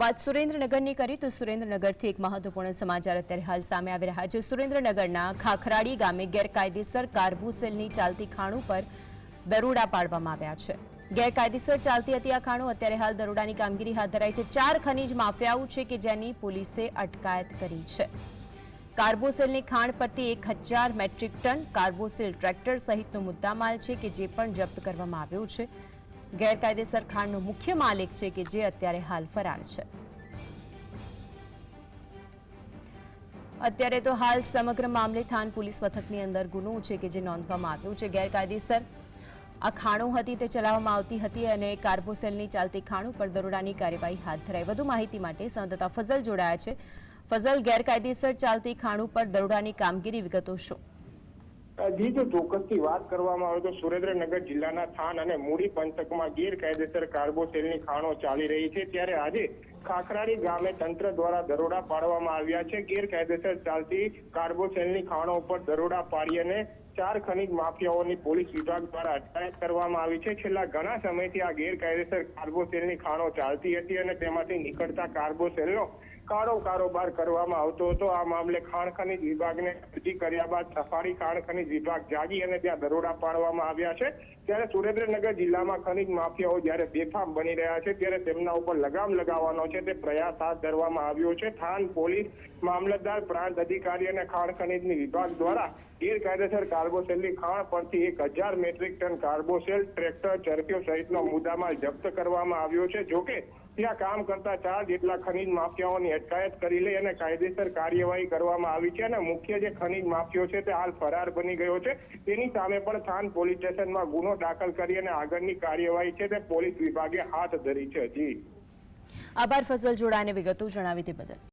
વાત સુરેન્દ્રનગરની કરી તો સુરેન્દ્રનગરથી એક મહત્વપૂર્ણ સમાચાર અત્યારે હાલ સામે આવી રહ્યા છે. સુરેન્દ્રનગરના ખાખરાડી ગામે ગેરકાયદેસર કાર્બોસેલની ચાલતી ખાણું પર દરોડા પાડવામાં આવ્યા છે. ગેરકાયદેસર ચાલતી હતી આ ખાણું. અત્યારે હાલ દરોડાની કામગીરી હાથ ધરાઈ છે. ચાર ખનીજ માફિયાઓ છે કે જેની પોલીસે અટકાયત કરી છે. કાર્બોસેલની ખાણ પરથી એક હજાર મેટ્રિક ટન કાર્બોસેલ ટ્રેક્ટર સહિતનો મુદ્દામાલ છે કે જે પણ જપ્ત કરવામાં આવ્યો છે. ગેરકાયદેસર ખાણનો મુખ્ય માલિક છે કે જે અત્યારે હાલ ફરાર છે. અત્યારે તો હાલ સમગ્ર મામલે થાન પોલીસ મથકની અંદર ગુનો છે કે જે નોંધવામાં આવ્યો છે. ગેરકાયદેસર આ ખાણો હતી તે ચલાવવામાં આવતી હતી અને કાર્બોસેલની ચાલતી ખાણો પર દરોડાની કાર્યવાહી હાથ ધરાઈ. વધુ માહિતી માટે સંવાદદાતા ફઝલ જોડાયા છે. ફઝલ, ગેરકાયદેસર ચાલતી ખાણું પર દરોડાની કામગીરી વિગતો શું? જી જો ચોક્કસથી વાત કરવામાં આવે તો સુરેન્દ્રનગર જિલ્લાના થાન અને મૂડી પંથકમાં ગેરકાયદેસર કાર્બોસેલની ખાણો ચાલી રહી છે. ત્યારે આજે ખાખરાડી ગામે તંત્ર દ્વારા દરોડા પાડવામાં આવ્યા છે. ગેરકાયદેસર ચાલતી કાર્બોસેલની ખાણો ઉપર દરોડા પાડી અને ચાર ખનીજ માફિયાઓની પોલીસ વિભાગ દ્વારા અટકાયત કરવામાં આવી છે. છેલ્લા ઘણા સમયથી આ ગેરકાયદેસર કાર્બોસેલની ખાણો ચાલતી હતી અને તેમાંથી નીકળતા કાર્બોસેલનો કાળો કારોબાર કરવામાં આવતો હતો. આ મામલે ખાણ ખનીજ વિભાગને અરજી કર્યા બાદ સફારી ખાણ ખનીજ વિભાગ જાગી અને ત્યાં દરોડા પાડવામાં આવ્યા છે. ત્યારે સુરેન્દ્રનગર જિલ્લામાં ખનીજ માફિયાઓ જ્યારે બેફામ બની રહ્યા છે, ત્યારે તેમના ઉપર લગામ લગાવવાનો છે તે પ્રયાસ હાથ ધરવામાં આવ્યો છે. થાન પોલીસ મામલતદાર, પ્રાંત અધિકારી અને ખાણ ખનીજની વિભાગ દ્વારા ગેરકાયદેસર કાર્બોસેલની ખાણ પરથી એક હજાર મેટ્રિક ટન કાર્બોસેલ ટ્રેક્ટર ચરખીઓ સહિતનો મુદ્દામાલ જપ્ત કરવામાં આવ્યો છે. જોકે ત્યાં કામ કરતા ચાર જેટલા ખનીજ માફિયાઓની અટકાયત કરી લઈ અને કાયદેસર કાર્યવાહી કરવામાં આવી છે અને મુખ્ય જે ખનીજ માફિયો છે તે હાલ ફરાર બની ગયો છે. તેની સામે પણ થાન પોલીસ સ્ટેશનમાં ગુનો દાખલ કરી અને આગળની કાર્યવાહી છે તે પોલીસ વિભાગે હાથ ધરી છે. જી. આભાર ફસલ જોડાને વિગતો જણાવી તે બદલ.